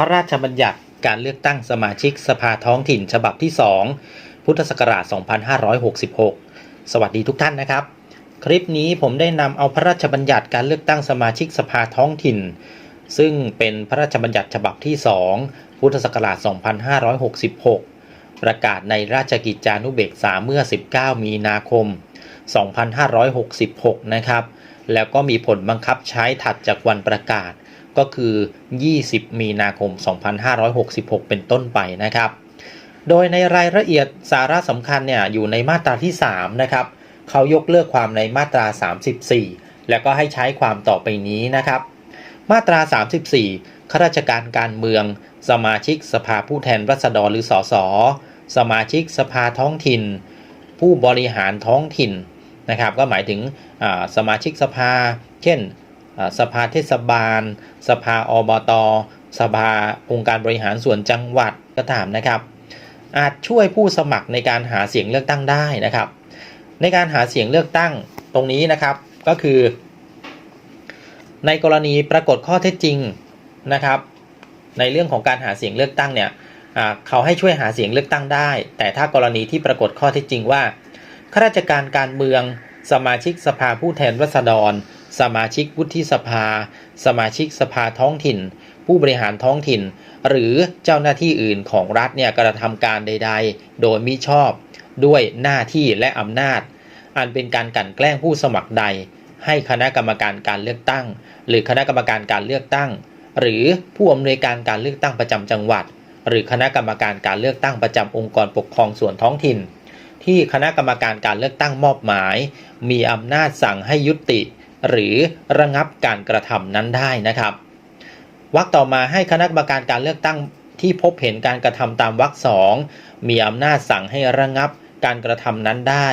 ระราชบัญญัติการเลือกตั้งสมาชิกสภาท้องถิ่นฉบับที่ 2 พุทธศักราช 2566 สวัสดีทุกท่านนะครับ คลิปนี้ผมได้นำเอาพระราชบัญญัติการเลือกตั้งสมาชิกสภาท้องถิ่น ซึ่งเป็นพระราชบัญญัติฉบับที่ 2 พุทธศักราช 2566 ประกาศในราชกิจจานุเบกษาเมื่อ 19 มีนาคม 2566 นะครับ แล้วก็มีผลบังคับใช้ถัดจากวันประกาศ ก็คือ 20 มีนาคม 2566 เป็นต้นไปนะครับ โดยในรายละเอียดสาระสำคัญเนี่ยอยู่ในมาตราที่ 3 นะครับ เขายกเลิกความในมาตรา 34 แล้วก็ให้ใช้ความต่อไปนี้นะครับ มาตรา 34ข้าราชการการเมือง สมาชิกสภาผู้แทนราษฎรหรือสสสมาชิกสภาท้องถิ่น ผู้บริหารท้องถิ่นนะครับ ก็หมายถึงสมาชิกสภา เช่น สภาเทศบาล สภาอบต สภาองค์การบริหารส่วนจังหวัดก็ตามนะครับ อาจช่วยผู้สมัครในการหาเสียงเลือกตั้งได้นะครับ ในการหาเสียงเลือกตั้งตรงนี้นะครับก็คือ ในกรณีปรากฏข้อเท็จจริงนะครับ ในเรื่องของการหาเสียงเลือกตั้งเนี่ยเขาให้ช่วยหาเสียงเลือกตั้งได้ แต่ถ้ากรณีที่ปรากฏข้อเท็จจริงว่าข้าราชการการเมืองสมาชิกสภาผู้แทนราษฎร สมาชิกวุฒิสภา สมาชิกสภาท้องถิ่น ผู้บริหารท้องถิ่น หรือเจ้าหน้าที่อื่นของรัฐเนี่ยกระทำการใด ๆ โดยมิชอบด้วยหน้าที่และอำนาจ อันเป็นการกันแกล้งผู้สมัครใด ให้คณะกรรมการการเลือกตั้ง หรือคณะกรรมการการเลือกตั้ง หรือผู้อำนวยการการเลือกตั้งประจำจังหวัด หรือคณะกรรมการการเลือกตั้งประจำองค์กรปกครองส่วนท้องถิ่น ที่คณะกรรมการการเลือกตั้งมอบหมาย มีอำนาจสั่งให้ยุติ หรือระงับการกระทำนั้นได้นะครับวรรคต่อมาให้คณะกรรมการการเลือกตั้งที่พบเห็นการกระทำตามวรรคสองมีอำนาจสั่งให้ระงับการกระทำนั้นได้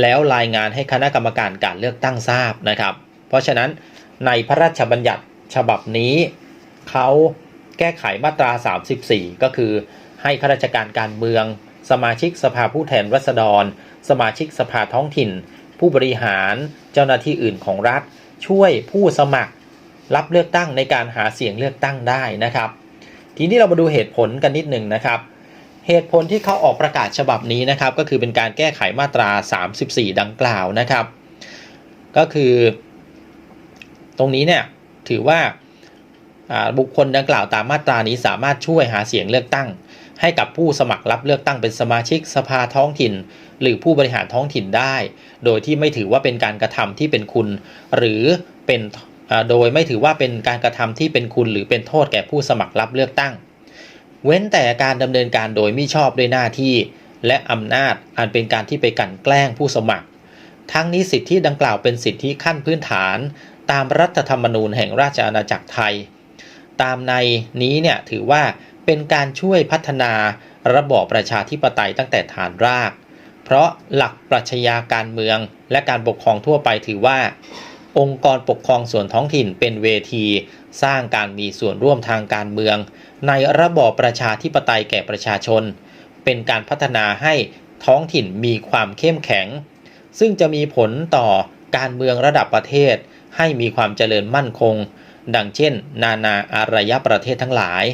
แล้วรายงานให้คณะกรรมการการเลือกตั้งทราบนะครับ เพราะฉะนั้นในพระราชบัญญัติฉบับนี้เขาแก้ไขมาตรา 34 ก็คือให้ข้าราชการการเมือง สมาชิกสภาผู้แทนราษฎร สมาชิกสภาท้องถิ่น ผู้บริหารเจ้าหน้าที่อื่นของรัฐ ช่วยผู้สมัครรับเลือกตั้งในการหาเสียงเลือกตั้งได้นะครับ ทีนี้เรามาดูเหตุผลกันนิดหนึ่งนะครับ เหตุผลที่เขาออกประกาศฉบับนี้นะครับ ก็คือเป็นการแก้ไขมาตรา 34 ดังกล่าวนะครับ ก็คือ ตรงนี้เนี่ยถือว่าอ่าบุคคลดังกล่าวตามมาตรานี้สามารถช่วยหาเสียงเลือกตั้ง ให้กับผู้สมัครรับเลือกตั้งเป็นสมาชิกสภาท้องถิ่น หรือผู้บริหารท้องถิ่นได้ โดยที่ไม่ถือว่าเป็นการกระทำที่เป็นคุณ หรือเป็นโดยไม่ถือว่าเป็นการกระทำที่เป็นคุณ หรือเป็นโทษแก่ผู้สมัครรับเลือกตั้ง เว้นแต่การดำเนินการโดยมิชอบด้วยหน้าที่ และอำนาจอันเป็นการที่ไปกันแกล้งผู้สมัคร ทั้งนี้สิทธิดังกล่าวเป็นสิทธิขั้นพื้นฐาน ตามรัฐธรรมนูญแห่งราชอาณาจักรไทย ตามในนี้เนี่ยถือว่า เป็นการช่วยพัฒนาระบอบประชาธิปไตยตั้งแต่ฐานราก เพราะหลักปรัชญาการเมืองและการปกครองทั่วไปถือว่า องค์กรปกครองส่วนท้องถิ่นเป็นเวที สร้างการมีส่วนร่วมทางการเมือง ในระบอบประชาธิปไตยแก่ประชาชน เป็นการพัฒนาให้ท้องถิ่นมีความเข้มแข็ง ซึ่งจะมีผลต่อการเมืองระดับประเทศ ให้มีความเจริญมั่นคง ดังเช่น นานาอารยประเทศทั้งหลาย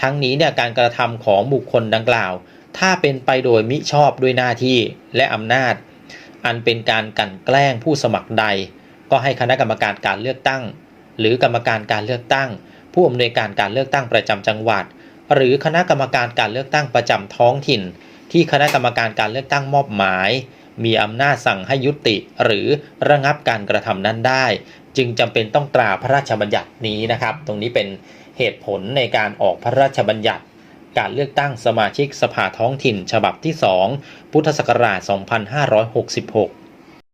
ทั้งนี้เนี่ยการกระทำของบุคคลดังกล่าว ถ้าเป็นไปโดยมิชอบด้วยหน้าที่และอำนาจ อันเป็นการกันแกล้งผู้สมัครใด ก็ให้คณะกรรมการการเลือกตั้ง หรือกรรมการการเลือกตั้ง ผู้อำนวยการการเลือกตั้งประจำจังหวัด หรือคณะกรรมการการเลือกตั้งประจำท้องถิ่น ที่คณะกรรมการการเลือกตั้งมอบหมาย มีอำนาจสั่งให้ยุติ หรือระงับการกระทำนั้นได้ จึงจำเป็นต้องตราพระราชบัญญัตินี้นะครับ ตรงนี้เป็น เหตุผลในการออกพระราชบัญญัติ การเลือกตั้งสมาชิกสภาท้องถิ่นฉบับที่ 2 พุทธศักราช 2566